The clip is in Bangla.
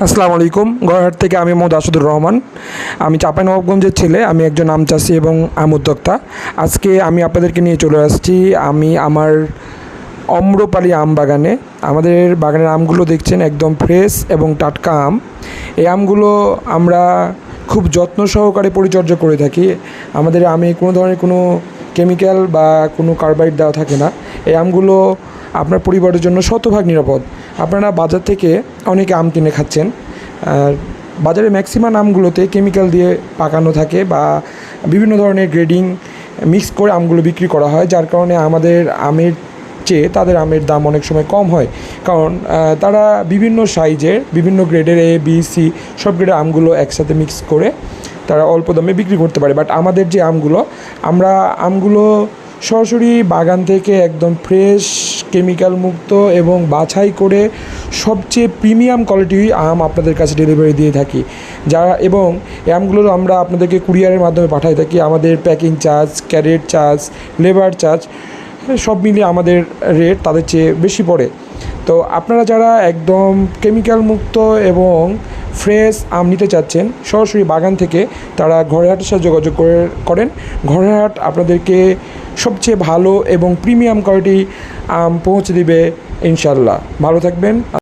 আসসালামু আলাইকুম। গড়হাট থেকে আমি মোহাম্মদ আসাদুর রহমান। আমি চাঁপাইনবাবগঞ্জের ছেলে, আমি একজন আম চাষি এবং আম উদ্যোক্তা। আজকে আমি আপনাদেরকে নিয়ে চলে আসছি, আমি আমার অম্রপালি আম বাগানে। আমাদের বাগানের আমগুলো দেখছেন, একদম ফ্রেশ এবং টাটকা আম। এই আমগুলো আমরা খুব যত্ন সহকারে পরিচর্যা করে থাকি। আমাদের আমে কোনো ধরনের কোনো কেমিক্যাল বা কোনো কার্বাইড দেওয়া থাকে না। এই আমগুলো আপনার পরিবারের জন্য শতভাগ নিরাপদ। আপনারা বাজার থেকে অনেকে আম কিনে খাচ্ছেন। আর বাজারে ম্যাক্সিমাম আমগুলোতে কেমিক্যাল দিয়ে পাকানো থাকে বা বিভিন্ন ধরনের গ্রেডিং মিক্স করে আমগুলো বিক্রি করা হয়, যার কারণে আমাদের আমের চেয়ে তাদের আমের দাম অনেক সময় কম হয়। কারণ তারা বিভিন্ন সাইজের, বিভিন্ন গ্রেডের এ বি সি সব গ্রেডের আমগুলো একসাথে মিক্স করে তারা অল্প দামে বিক্রি করতে পারে। বাট আমাদের যে আমগুলো, আমরা আমগুলো সরাসরি বাগান থেকে একদম ফ্রেশ কেমিক্যাল মুক্ত এবং বাছাই করে সবচেয়ে প্রিমিয়াম কোয়ালিটির আম আপনাদের কাছে ডেলিভারি দিয়ে থাকি। যারা এবং আমগুলো আমরা আপনাদেরকে কুরিয়ারের মাধ্যমে পাঠাই থাকি। আমাদের packing charge crate charge labour charge সব মিলিয়ে আমাদের রেট তাদের চেয়ে বেশি পড়ে। তো আপনারা যারা একদম কেমিক্যাল মুক্ত এবং ফ্রেশ আম নিতে চাচ্ছেন, সরাসরি বাগান থেকে তারা ঘরেহাটের সাথে যোগাযোগ করে করেন। ঘরেহাট আপনাদেরকে সবচেয়ে ভালো এবং প্রিমিয়াম কোয়ালিটি আম পৌঁছে দিবে ইনশাল্লাহ ভালো থাকবেন।